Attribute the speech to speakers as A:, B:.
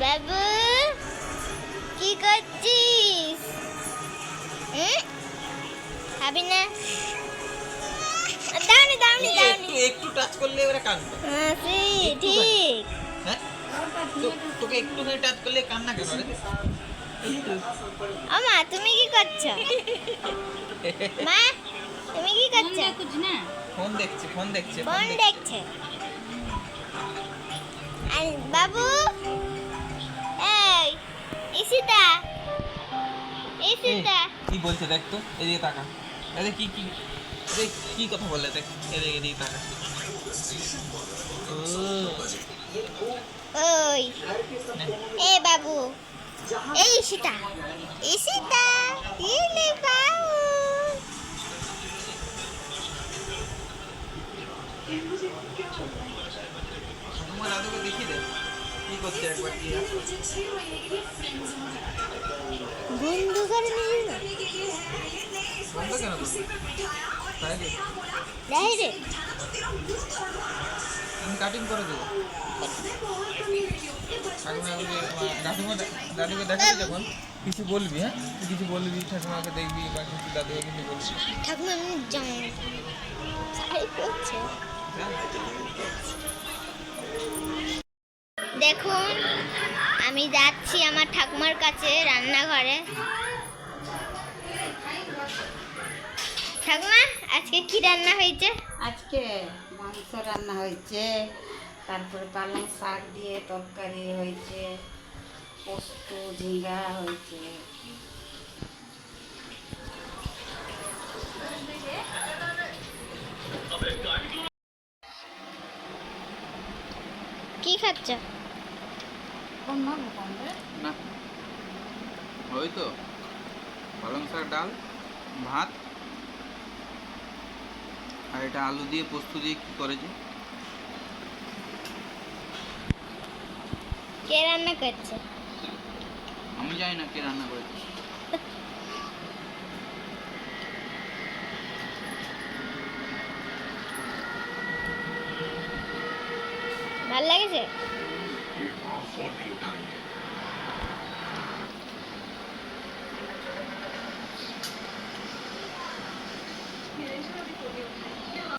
A: বাবু কি করছিস? খাবি না? দাওনি
B: একটু টাচ করলে
A: হ্যাঁ, ঠিক।
B: হ্যাঁ? তোকে একটু করে করলে কান্না কেন
A: আমা তুমি কি করছ? মা তুমি কি করছ?
B: ফোন দেখছে ফোন দেখছে ফোন দেখছে।
A: আর বাবু ইসিতা
B: এই, কি বলছে দেখ তো এদিকে তাকা। এদিকে কি কি এদিকে কি কথা বললে দেখ এদিকে এদিকে তাকা।
A: ওই এ বাবু এই ইসিতা ইসিতা ইলে বাবু।
B: দেখিয়ে দে কি করছে একবার
A: বন্ধু করে নিবি
B: বন্ধ কেন করবি? তাই রে আমি কাটিং করে দেবো। ঠাকুমা দাদুকে দেখাবি যখন? কিছু বলবি হ্যাঁ? কিছু বলবি ঠাকুমাকে দেখবি বা কিছু দাদুকে কিছু বলবি।
A: ঠাকুমা শাড়ি পরছে দেখুন আমি যাচ্ছি আমার ঠাকুমার কাছে রান্নাঘরে। ঠাকুমা আজকে কি রান্না হয়েছে?
C: আজকে মাংস রান্না হয়েছে তারপরে পালং শাক দিয়ে তরকারি হয়েছে পোস্ত ঝিঙ্গা হয়েছে।
A: কি খাচ্ছ?
B: না। ওই তো। পালং শাক ডাল ভাত আর এটা আলু দিয়ে পোস্ত দিয়ে কি করেছে
A: কে রান্না করছে?
B: আমি জানি না কে রান্না করেছে।
A: ভালো লাগেছে? そういう単位